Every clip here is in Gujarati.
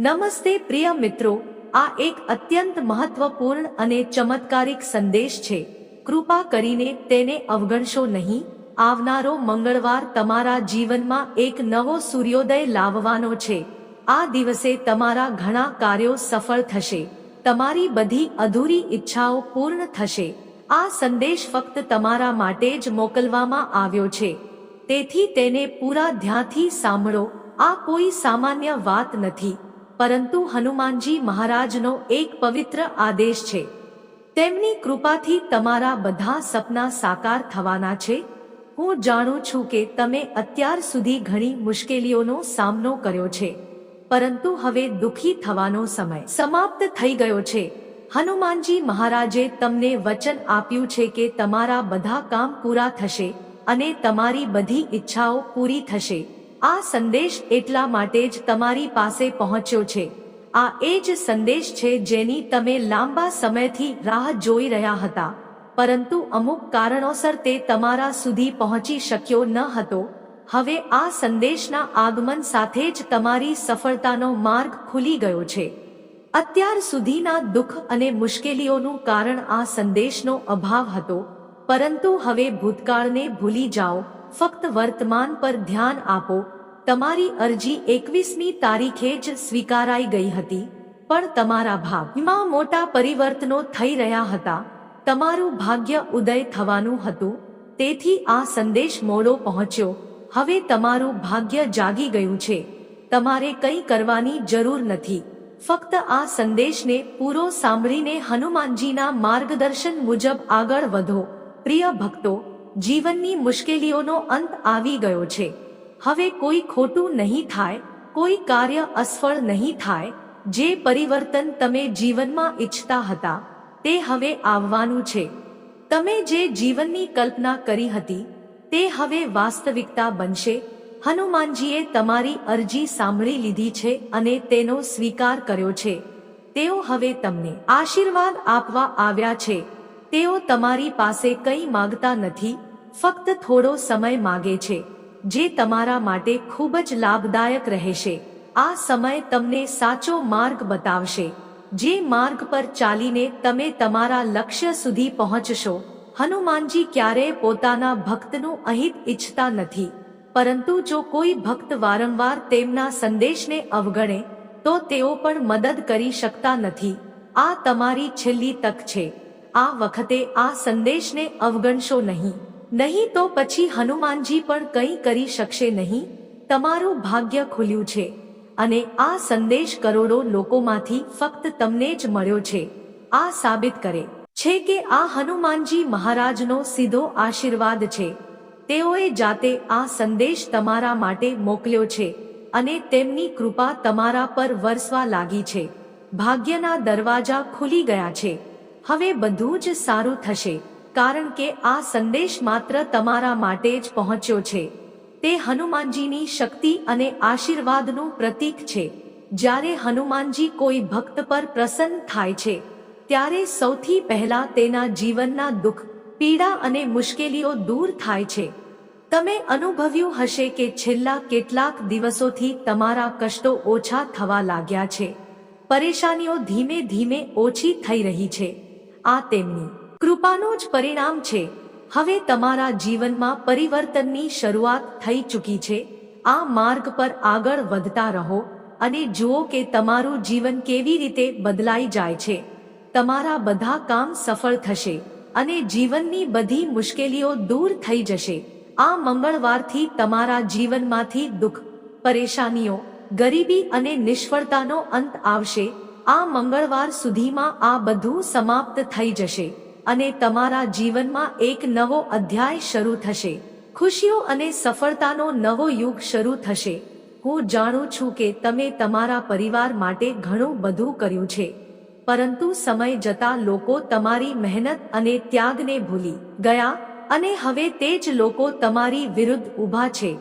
નમસ્તે પ્રિય મિત્રો, આ એક અત્યંત મહત્વપૂર્ણ અને ચમત્કારિક સંદેશ છે. કૃપા કરીને તેને અવગણશો નહીં. આવનારો મંગળવાર તમારા જીવનમાં એક નવો સૂર્યોદય લાવવાનો છે. આ દિવસે તમારા ઘણા કાર્યો સફળ થશે. તમારી બધી અધૂરી ઈચ્છાઓ પૂર્ણ થશે. આ સંદેશ ફક્ત તમારા માટે જ મોકલવામાં આવ્યો છે. તેથી તેને પૂરા ધ્યાનથી સાંભળો. આ કોઈ સામાન્ય વાત નથી. પરંતુ હનુમાનજી મહારાજનો એક પવિત્ર આદેશ છે. તેમની કૃપાથી તમારા બધા સપના સાકાર થવાના છે. હું જાણું છું કે તમે અત્યાર સુધી ઘણી મુશ્કેલીઓનો સામનો કર્યો છે. પરંતુ હવે દુખી થવાનો સમય સમાપ્ત થઈ ગયો છે. હનુમાનજી મહારાજે તમને વચન આપ્યું છે કે તમારા બધા કામ પૂરા થશે અને તમારી બધી ઈચ્છાઓ પૂરી થશે. આ સંદેશ એટલા માટે જ તમારી પાસે પહોંચ્યો છે. આ એ જ સંદેશ છે જેની તમે લાંબા સમયથી રાહ જોઈ રહ્યા હતા. પરંતુ અમુક કારણોસર તે તમારા સુધી પહોંચી શક્યો ન હતો. હવે આ સંદેશના આગમન સાથે જ તમારી સફળતાનો માર્ગ ખુલી ગયો છે. અત્યાર સુધીના દુઃખ અને મુશ્કેલીઓનું કારણ આ સંદેશનો અભાવ હતો. પરંતુ હવે ભૂતકાળને ભૂલી જાઓ. ફક્ત વર્તમાન પર ધ્યાન આપો. તમારી અરજી એકવીસમી તારીખે જ સ્વીકારાઈ ગઈ હતી, પણ તમારા ભાગમાં મોટા પરિવર્તનો થઈ રહ્યા હતા. તમારું ભાગ્ય ઉદય થવાનું હતું, તેથી આ સંદેશ મોડો પહોંચ્યો. હવે તમારું ભાગ્ય જાગી ગયું છે. તમારે કંઈ કરવાની જરૂર નથી. ફક્ત આ સંદેશને પૂરો સાંભળીને હનુમાનજીના માર્ગદર્શન મુજબ આગળ વધો. પ્રિય ભક્તો જીવનની મુશ્કેલીઓનો અંત આવી ગયો છે. હવે કોઈ ખોટું નહીં થાય, કોઈ કાર્ય અસફળ નહીં થાય, જે પરિવર્તન તમે જીવનમાં ઈચ્છતા હતા, તે હવે આવવાનું છે. તમે જે જીવનની કલ્પના કરી હતી, તે હવે વાસ્તવિકતા બનશે. હનુમાનજીએ તમારી અરજી સાંભળી લીધી છે અને તેનો સ્વીકાર કર્યો છે. તેઓ હવે તમને આશીર્વાદ આપવા આવ્યા છે. તેઓ તમારી પાસે કંઈ માગતા નથી ફક્ત થોડો સમય માગે છે, જે તમારા માટે ખૂબ જ લાભદાયક રહેશે. આ સમય તમને સાચો માર્ગ બતાવશે, જે માર્ગ પર ચાલીને તમે તમારા લક્ષ્ય સુધી પહોંચશો. હનુમાનજી ક્યારેય પોતાના ભક્તનું અહિત ઈચ્છતા નથી, પરંતુ જો કોઈ ભક્ત વારંવાર તેમના સંદેશને અવગણે, તો તેઓ પણ મદદ કરી શકતા નથી. આ તમારી છેલ્લી તક છે. આ વખતે આ સંદેશને અવગણશો નહીં. નહીં તો પછી હનુમાનજી પણ કંઈ કરી શકશે નહીં? તમારું ભાગ્ય ખુલ્યું છે. અને આ સંદેશ કરોડો લોકોમાંથી ફક્ત તમને જ મળ્યો છે. આ સાબિત કરે છે કે આ હનુમાનજી મહારાજનો સીધો આશીર્વાદ છે. તેઓએ જાતે આ સંદેશ તમારા માટે મોકલ્યો છે અને તેમની કૃપા તમારા પર વરસવા લાગી છે. ભાગ્યના દરવાજા ખુલી ગયા છે. હવે બધું જ સારું થશે. કારણ કે આ સંદેશ માત્ર તમારા માટે જ પહોંચ્યો છે. તે હનુમાનજીની શક્તિ અને આશીર્વાદનું પ્રતીક છે. જ્યારે હનુમાનજી કોઈ ભક્ત પર પ્રસન્ન થાય છે, ત્યારે સૌથી પહેલા તેના જીવનના દુઃખ, પીડા અને મુશ્કેલીઓ દૂર થાય છે. તમે અનુભવ્યું હશે કે છેલ્લા કેટલાક દિવસોથી તમારા કષ્ટો ઓછા થવા લાગ્યા છે. પરેશાનીઓ ધીમે ધીમે ઓછી થઈ રહી છે. આ તેમની કૃપાનું જ પરિણામ છે. હવે તમારા જીવનમાં પરિવર્તનની શરૂઆત થઈ ચૂકી છે. આ માર્ગ પર આગળ વધતા રહો અને જુઓ કે તમારું જીવન કેવી રીતે બદલાઈ જાય છે. તમારા બધા કામ સફળ થશે અને જીવનની બધી મુશ્કેલીઓ દૂર થઈ જશે. આ મંગળવારથી તમારા જીવનમાંથી દુઃખ, પરેશાનીઓ, ગરીબી અને નિષ્ફળતાનો અંત આવશે. આ મંગળવાર સુધીમાં આ બધું સમાપ્ત થઈ જશે. અને તમારા જીવનમાં એક નવો અધ્યાય શરૂ થશે. ખુશીઓ અને સફળતાનો નવો યુગ શરૂ થશે. હું જાણું છું કે તમે તમારા પરિવાર માટે ઘણું બધું કર્યું છે. પરંતુ સમય જતા લોકો તમારી મહેનત અને ત્યાગને ભૂલી ગયા અને હવે તે જ લોકો તમારી વિરુદ્ધ ઊભા છે.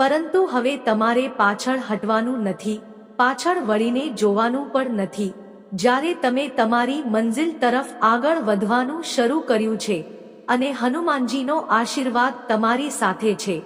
પરંતુ હવે તમારે પાછળ હટવાનું નથી, પાછળ વળીને જોવાનું પણ નથી. જ્યારે તમે તમારી મંજિલ તરફ આગળ વધવાનું શરૂ કર્યું છે અને હનુમાનજીનો આશીર્વાદ તમારી સાથે છે,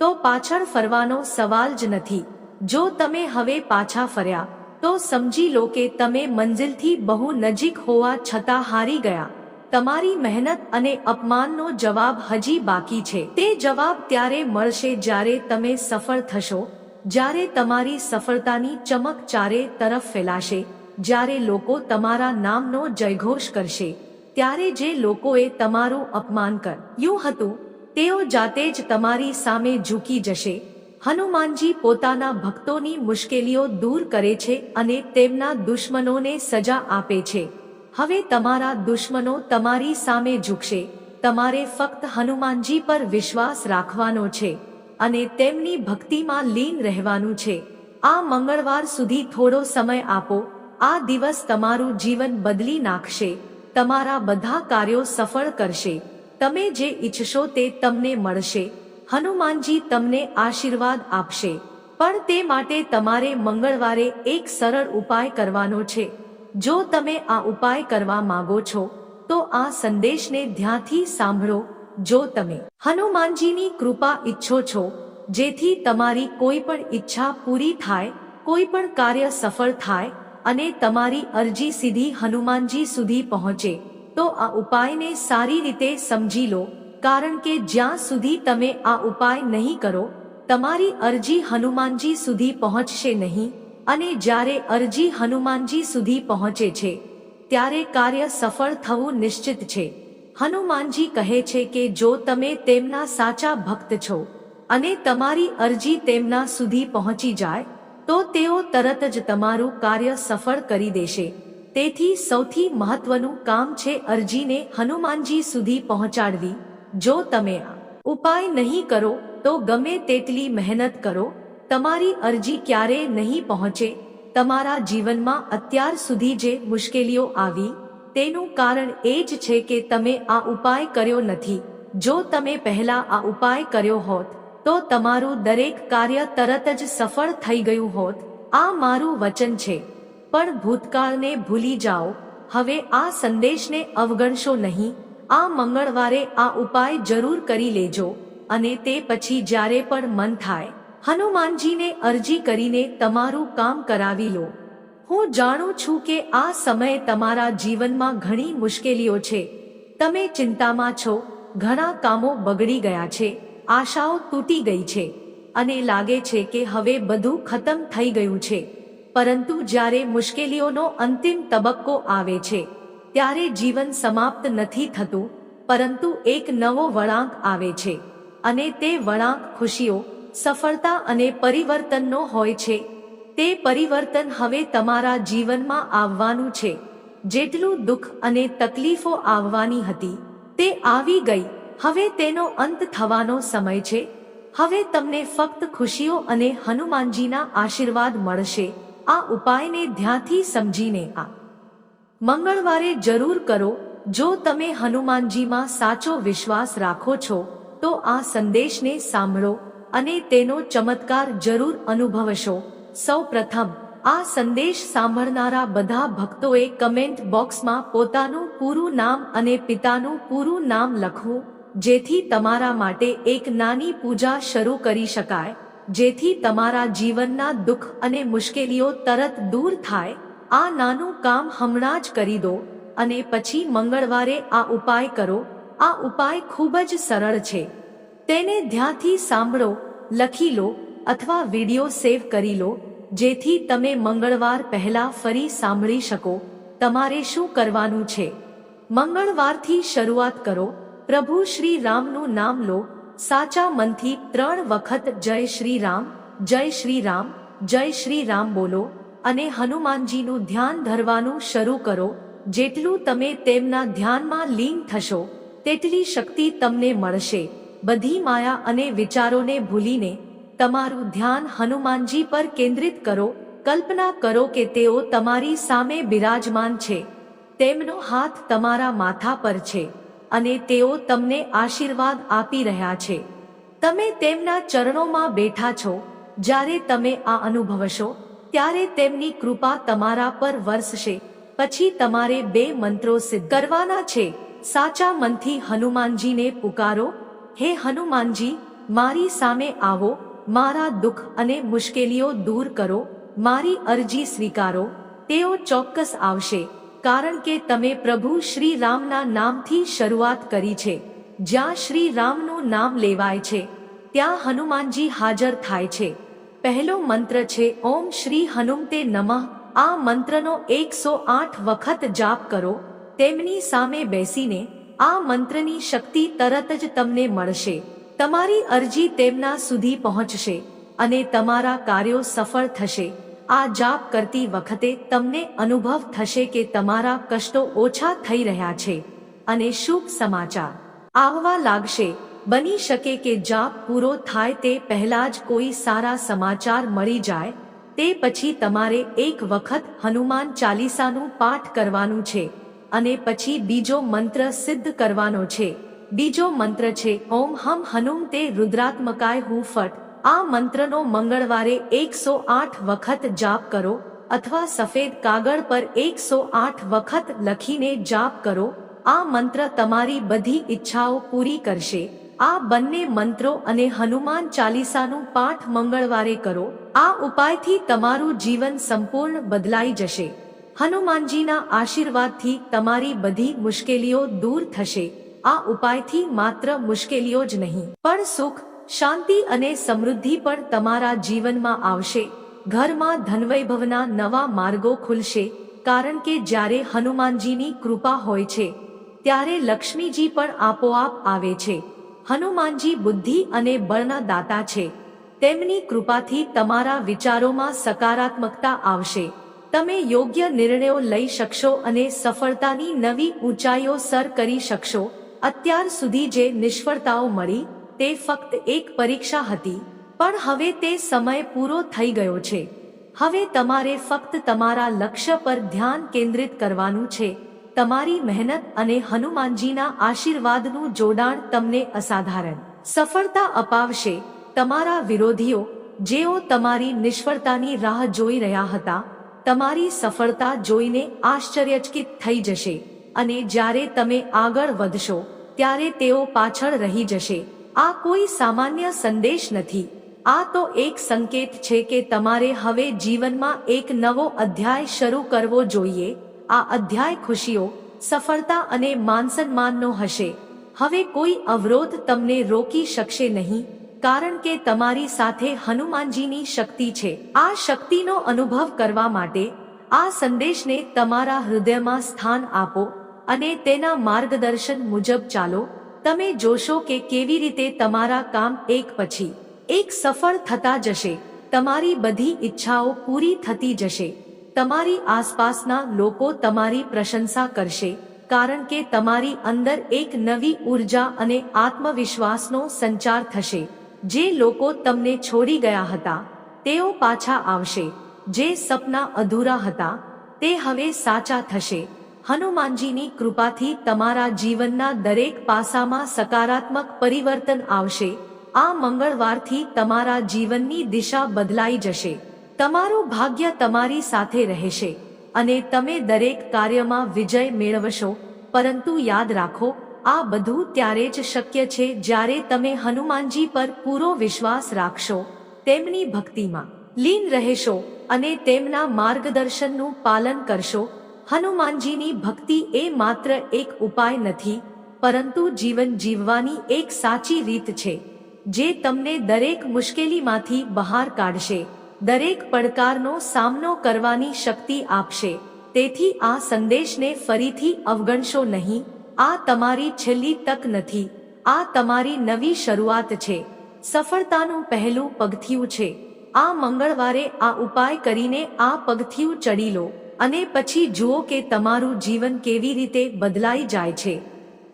તો પાછળ ફરવાનો સવાલ જ નથી. જો તમે હવે પાછા ફર્યા, તો સમજી લો કે તમે મંજિલથી બહુ નજીક હોવા છતાં હારી ગયા. તમારી મહેનત અને અપમાનનો જવાબ હજી બાકી છે. તે જવાબ ત્યારે મળશે જ્યારે તમે સફળ થશો, જ્યારે તમારી સફળતાની ચમક ચારે તરફ ફેલાશે. જ્યારે લોકો તમારા નામનો જયઘોષ કરશે, ત્યારે જે લોકોએ તમારું અપમાન કર્યું હતું, તેઓ જાતે જ તમારી સામે ઝૂકી જશે. હનુમાનજી પોતાના ભક્તોની મુશ્કેલીઓ દૂર કરે છે અને તેમના દુશ્મનોને સજા આપે છે. હવે તમારા દુશ્મનો તમારી સામે ઝૂકશે. તમારે ફક્ત હનુમાનજી પર વિશ્વાસ રાખવાનો છે અને તેમની ભક્તિમાં લીન રહેવાનું છે. આ મંગળવાર સુધી થોડો સમય આપો આ દિવસ તમારું જીવન બદલી નાખશે, તમારા બધા કાર્યો સફળ કરશે, તમે જે ઈચ્છશો તે તમને મળશે, હનુમાનજી તમને આશીર્વાદ આપશે, પણ તે માટે તમારે મંગળવારે એક સરળ ઉપાય કરવાનો છે, જો તમે આ ઉપાય કરવા માંગો છો, તો આ સંદેશને ધ્યાનથી સાંભળો, જો તમે હનુમાનજીની કૃપા ઈચ્છો છો, જેથી તમારી કોઈ પણ ઈચ્છા પૂરી થાય, કોઈ પણ કાર્ય સફળ થાય અને તમારી અરજી સીધી હનુમાનજી સુધી પહોંચે, તો આ ઉપાયને સારી રીતે સમજી લો, કારણ કે જ્યાં સુધી તમે આ ઉપાય નહીં કરો, તમારી અરજી હનુમાનજી સુધી પહોંચશે નહીં, અને જ્યારે અરજી હનુમાનજી સુધી પહોંચે છે, ત્યારે કાર્ય સફળ થવું નિશ્ચિત છે. હનુમાનજી કહે છે કે જો તમે તેમના સાચા ભક્ત છો, અને તમારી અરજી તેમના સુધી પહોંચી જાય તો તેઓ તરત જ તમારું કાર્ય સફળ કરી દેશે. તેથી સૌથી મહત્વનું કામ છે અરજીને હનુમાનજી સુધી પહોંચાડવી. જો તમે ઉપાય નહીં કરો, તો ગમે તેટલી મહેનત કરો, તમારી અરજી ક્યારે નહીં પહોંચે. તમારા જીવનમાં અત્યાર સુધી જે મુશ્કેલીઓ આવી, તેનું કારણ એ જ છે કે તમે આ ઉપાય કર્યો નથી. જો તમે પહેલા આ ઉપાય કર્યો હોત તો તમારું દરેક કાર્ય તરત જ સફળ થઈ ગયું હોત. આ મારું વચન છે. પણ ભૂતકાળને ભૂલી જાઓ. હવે આ સંદેશને અવગણશો નહીં. આ મંગળવારે આ ઉપાય જરૂર કરી લેજો. અને તે પછી જ્યારે પણ મન થાય, હનુમાનજીને અરજી કરીને તમારું કામ કરાવી લો. હું જાણું છું કે આ સમયે તમારા જીવનમાં ઘણી મુશ્કેલીઓ છે. તમે ચિંતામાં છો. ઘણા કામો બગડી ગયા છે. આશાઓ તૂટી ગઈ છે અને લાગે છે કે હવે બધું ખતમ થઈ ગયું છે. પરંતુ જ્યારે મુશ્કેલીઓનો અંતિમ તબક્કો આવે છે, ત્યારે જીવન સમાપ્ત નથી થતું, પરંતુ એક નવો વળાંક આવે છે. અને તે વળાંક ખુશીઓ, સફળતા અને પરિવર્તનનો હોય છે. તે પરિવર્તન હવે તમારા જીવનમાં આવવાનું છે. જેટલું દુઃખ અને તકલીફો આવવાની હતી, તે આવી ગઈ હવે તેનો અંત થવાનો સમય છે. હવે તમને ફક્ત ખુશીઓ અને હનુમાનજીના આશીર્વાદ મળશે. આ ઉપાયને ધ્યાનથી સમજીને આ મંગળવારે જરૂર કરો. જો તમે હનુમાનજીમાં સાચો વિશ્વાસ રાખો છો, તો આ સંદેશને સાંભળો અને તેનો ચમત્કાર જરૂર અનુભવશો. સૌ પ્રથમ, આ સંદેશ સાંભળનારા બધા ભક્તોએ કમેન્ટ બોક્સમાં પોતાનું પૂરું નામ અને પિતાનું પૂરું નામ લખવું. જેથી તમારા માટે એક નાની પૂજા શરૂ કરી શકાય, જેથી તમારા જીવનના દુઃખ અને મુશ્કેલીઓ તરત દૂર થાય. આ નાનું કામ હમણાં જ કરી દો અને પછી મંગળવારે આ ઉપાય કરો. આ ઉપાય ખૂબ જ સરળ છે. તેને ધ્યાનથી સાંભળો, લખી લો અથવા વીડિયો સેવ કરી લો, જેથી તમે મંગળવાર પહેલા ફરી સાંભળી શકો. તમારે શું કરવાનું છે? મંગળવારથી શરૂઆત કરો. પ્રભુ શ્રી રામનું નામ લો, સાચા મનથી ત્રણ વખત જય શ્રી રામ, જય શ્રી રામ, જય શ્રી રામ બોલો, અને હનુમાનજીનું ધ્યાન ધરવાનું શરૂ કરો, જેટલું તમે તેમના ધ્યાનમાં લીન થશો, તેટલી શક્તિ તમને મળશે. બધી માયા અને વિચારોને ભૂલીને તમારું ધ્યાન હનુમાનજી પર કેન્દ્રિત કરો, કલ્પના કરો કે તેઓ તમારી સામે બિરાજમાન છે. તેમનો હાથ તમારા માથા પર છે. અને તેઓ તમને આશીર્વાદ આપી રહ્યા છે. તમે તેમના ચરણોમાં બેઠા છો. જ્યારે તમે આ અનુભવશો, ત્યારે તેમની કૃપા તમારા પર વરસશે. પછી તમારે બે મંત્રો સિદ્ધ કરવાના છે. સાચા મનથી હનુમાનજીને પુકારો. હે હનુમાનજી, મારી સામે આવો. મારા દુઃખ અને મુશ્કેલીઓ દૂર કરો. મારી અરજી સ્વીકારો. તેઓ ચોક્કસ આવશે. કારણ કે તમે પ્રભુ શ્રી રામના નામથી શરૂઆત કરી છે. જ્યાં શ્રી રામનું નામ લેવાય છે, ત્યાં હનુમાનજી હાજર થાય છે. પહેલો મંત્ર છે, ઓમ શ્રી હનુમતે નમઃ. આ મંત્રનો એકસો આઠ વખત જાપ કરો, તેમની સામે બેસીને આ મંત્રની શક્તિ તરત જ તમને મળશે. તમારી અરજી તેમના સુધી પહોંચશે અને તમારા કાર્યો સફળ થશે. આ જાપ કરતી વખતે તમને અનુભવ થશે કે તમારા કષ્ટો ઓછા થઈ રહ્યા છે. અને શુભ સમાચાર. આવવા લાગશે. બની શકે કે જાપ પૂરો થાય તે પહેલા જ કોઈ સારા સમાચાર મળી જાય. તે પછી તમારે એક વખત હનુમાન ચાલીસાનું પાઠ કરવાનું છે. અને પછી બીજો મંત્ર સિદ્ધ કરવાનો છે. બીજો મંત્ર છે, ઓમ હમ હનુમ તે રુદ્રાત્મકાય હું ફટ. આ મંત્રનો મંગળવારે એકસો આઠ વખત જાપ કરો અથવા સફેદ કાગળ પર એકસો આઠ વખત લખીને જાપ કરો. આ મંત્ર તમારી બધી ઈચ્છાઓ પૂરી કરશે. આ બંને મંત્રો અને હનુમાન ચાલીસાનું પાઠ મંગળવારે કરો. આ ઉપાયથી તમારું જીવન સંપૂર્ણ બદલાઈ જશે. હનુમાનજીના આશીર્વાદથી તમારી બધી મુશ્કેલીઓ દૂર થશે. આ ઉપાયથી માત્ર મુશ્કેલીઓ જ નહીં, પણ સુખ શાંતિ અને સમૃદ્ધિ પણ તમારા જીવનમાં આવશે. ઘરમાં ધનવૈભવના નવા માર્ગો ખુલશે, કારણ કે જ્યારે હનુમાનજીની કૃપા હોય છે, ત્યારે લક્ષ્મીજી પણ આપોઆપ આવે છે. હનુમાનજી બુદ્ધિ અને બળના દાતા છે. તેમની કૃપાથી તમારા વિચારોમાં સકારાત્મકતા આવશે. તમે યોગ્ય નિર્ણયો લઈ શકશો અને સફળતાની નવી ઊંચાઈઓ સર કરી શકશો. અત્યાર સુધી જે નિષ્ફળતાઓ મળી તે ફક્ત એક પરીક્ષા હતી, પણ હવે તે સમય પૂરો થઈ ગયો છે. હવે તમારે ફક્ત તમારા લક્ષ્ય પર ધ્યાન કેન્દ્રિત કરવાનું છે. તમારી મહેનત અને હનુમાનજીના આશીર્વાદનું જોડાણ તમને અસાધારણ સફળતા અપાવશે. તમારા વિરોધીઓ, જેઓ તમારી નિષ્ફળતાની રાહ જોઈ રહ્યા હતા, તમારી સફળતા જોઈને આશ્ચર્યચકિત થઈ જશે. અને જ્યારે તમે આગળ વધશો, ત્યારે તેઓ પાછળ રહી જશે. આ કોઈ સામાન્ય સંદેશ નથી. આ તો એક સંકેત છે કે તમારે હવે જીવનમાં એક નવો અધ્યાય શરૂ કરવો જોઈએ. આ અધ્યાય ખુશીઓ, સફળતા અને માનસન્માનનો હશે. હવે કોઈ અવરોધ તમને રોકી શકશે નહીં, કારણ કે તમારી સાથે હનુમાનજીની શક્તિ છે. આ શક્તિનો અનુભવ કરવા માટે, આ સંદેશને તમારા હૃદયમાં સ્થાન આપો અને તેના માર્ગદર્શન મુજબ ચાલો. તમે જોશો કે કેવી રીતે તમારા કામ એક પછી એક સફળ થતા જશે. તમારી બધી ઈચ્છાઓ પૂરી થતી જશે. તમારી આસપાસના લોકો તમારી પ્રશંસા કરશે, કારણ કે તમારી અંદર એક નવી ઊર્જા અને આત્મવિશ્વાસનો સંચાર થશે. જે લોકો તમને છોડી ગયા હતા, તેઓ પાછા આવશે. જે સપના અધૂરા હતા, તે હવે સાચા થશે. હનુમાનજીની કૃપાથી તમારા જીવનના દરેક પાસામાં સકારાત્મક પરિવર્તન આવશે. આ મંગળવારથી તમારા જીવનની દિશા બદલાઈ જશે. તમારું ભાગ્ય તમારી સાથે રહેશે અને તમે દરેક કાર્યમાં વિજય મેળવશો. પરંતુ યાદ રાખો, આ બધું ત્યારે જ શક્ય છે જ્યારે તમે હનુમાનજી પર પૂરો વિશ્વાસ રાખશો. તેમની ભક્તિમાં લીન રહેશો અને તેમના માર્ગદર્શનનું પાલન કરશો. હનુમાનજીની ભક્તિ એ માત્ર એક ઉપાય નથી, પરંતુ જીવન જીવવાની એક સાચી રીત છે, જે તમને દરેક મુશ્કેલીમાંથી બહાર કાઢશે, દરેક પડકારનો સામનો કરવાની શક્તિ આપશે. તેથી આ સંદેશને ફરીથી અવગણશો નહીં, આ તમારી છેલ્લી તક નથી, આ તમારી નવી શરૂઆત છે, સફળતાનું પહેલું પગથિયું છે. આ મંગળવારે આ ઉપાય કરીને આ પગથિયું ચડી લો. અને પછી જુઓ કે તમારું જીવન કેવી રીતે બદલાઈ જાય છે.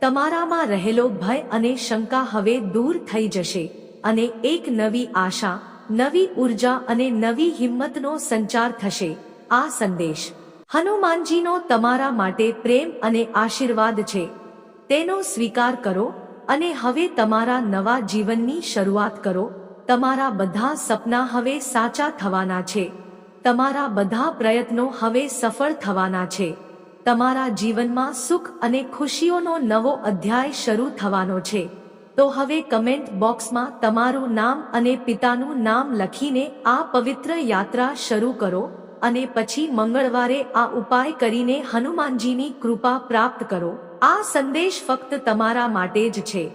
તમારામાં રહેલો ભય અને શંકા હવે દૂર થઈ જશે. અને એક નવી આશા, નવી ઊર્જા અને નવી હિંમતનો સંચાર થશે. આ સંદેશ હનુમાનજીનો તમારા માટે પ્રેમ અને આશીર્વાદ છે. તેનો સ્વીકાર કરો અને હવે તમારા નવા જીવનની શરૂઆત કરો. તમારા બધા સપના હવે સાચા થવાના છે. તમારા બધા પ્રયત્નો હવે સફળ થવાના છે. તમારા જીવનમાં સુખ અને ખુશીઓનો નવો અધ્યાય શરૂ થવાનો છે. તો હવે કમેન્ટ બોક્સમાં તમારું નામ અને પિતાનું નામ લખીને આ પવિત્ર યાત્રા શરૂ કરો અને પછી મંગળવારે આ ઉપાય કરીને હનુમાનજીની કૃપા પ્રાપ્ત કરો. આ સંદેશ ફક્ત તમારા માટે જ છે.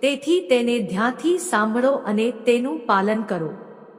તેથી તેને ધ્યાનથી સાંભળો અને તેનું પાલન કરો.